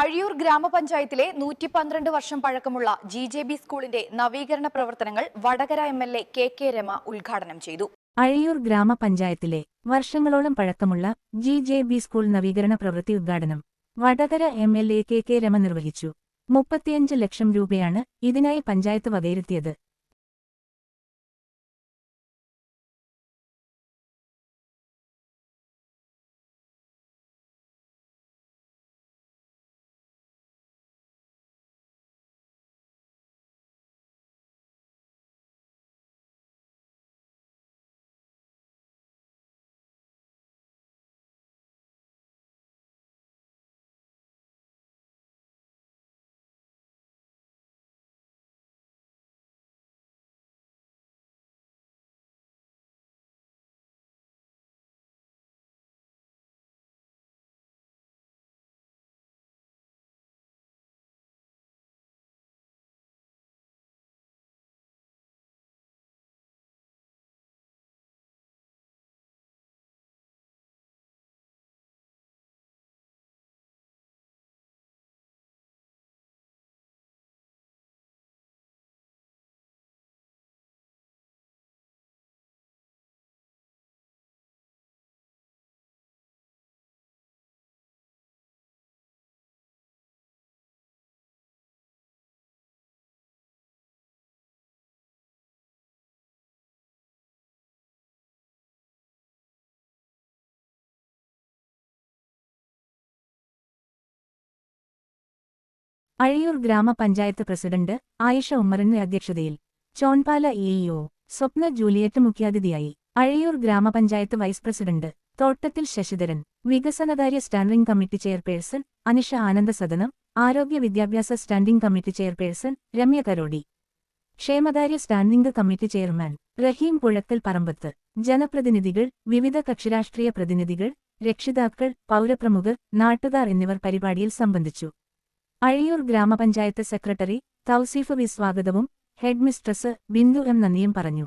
അഴിയൂർ ഗ്രാമപഞ്ചായത്തിലെ നൂറ്റി പന്ത്രണ്ട് വർഷം പഴക്കമുള്ള ജി ജെ ബി സ്കൂളിന്റെ നവീകരണ പ്രവർത്തനങ്ങൾ Vadakara M L A K K Rama ഉദ്ഘാടനം ചെയ്തു. അഴിയൂർ ഗ്രാമപഞ്ചായത്തിലെ വർഷങ്ങളോളം പഴക്കമുള്ള ജി ജെ ബി സ്കൂൾ നവീകരണ പ്രവൃത്തി ഉദ്ഘാടനം Vadakara M L A K K Rama നിർവഹിച്ചു. മുപ്പത്തിയഞ്ച് ലക്ഷം രൂപയാണ് ഇതിനായി പഞ്ചായത്ത് വകയിരുത്തിയത്. അഴിയൂർ ഗ്രാമപഞ്ചായത്ത് പ്രസിഡന്റ് ആയിഷ ഉമ്മറിന്റെ അധ്യക്ഷതയിൽ ചോൺപാല ഇഇഒ സ്വപ്ന ജൂലിയറ്റ് മുഖ്യാതിഥിയായി അഴിയൂർ ഗ്രാമപഞ്ചായത്ത് വൈസ് പ്രസിഡന്റ് തോട്ടത്തിൽ ശശിധരൻ വികസനകാര്യ സ്റ്റാൻഡിംഗ് കമ്മിറ്റി ചെയർപേഴ്സൺ അനിഷ ആനന്ദ സദനം ആരോഗ്യ വിദ്യാഭ്യാസ standing committee chairperson Ramya Karodi. ക്ഷേമകാര്യ standing committee chairman Rahim Puzhakkal Parambath ജനപ്രതിനിധികൾ വിവിധ കക്ഷിരാഷ്ട്രീയ പ്രതിനിധികൾ രക്ഷിതാക്കൾ പൗരപ്രമുഖർ നാട്ടുകാർ എന്നിവർ പരിപാടിയിൽ സംബന്ധിച്ചു. അഴിയൂർ ഗ്രാമപഞ്ചായത്ത് സെക്രട്ടറി തൗസീഫ് വി സ്വാഗതവും ഹെഡ്മിസ്ട്രസ് ബിന്ദു എം നന്ദിയും പറഞ്ഞു.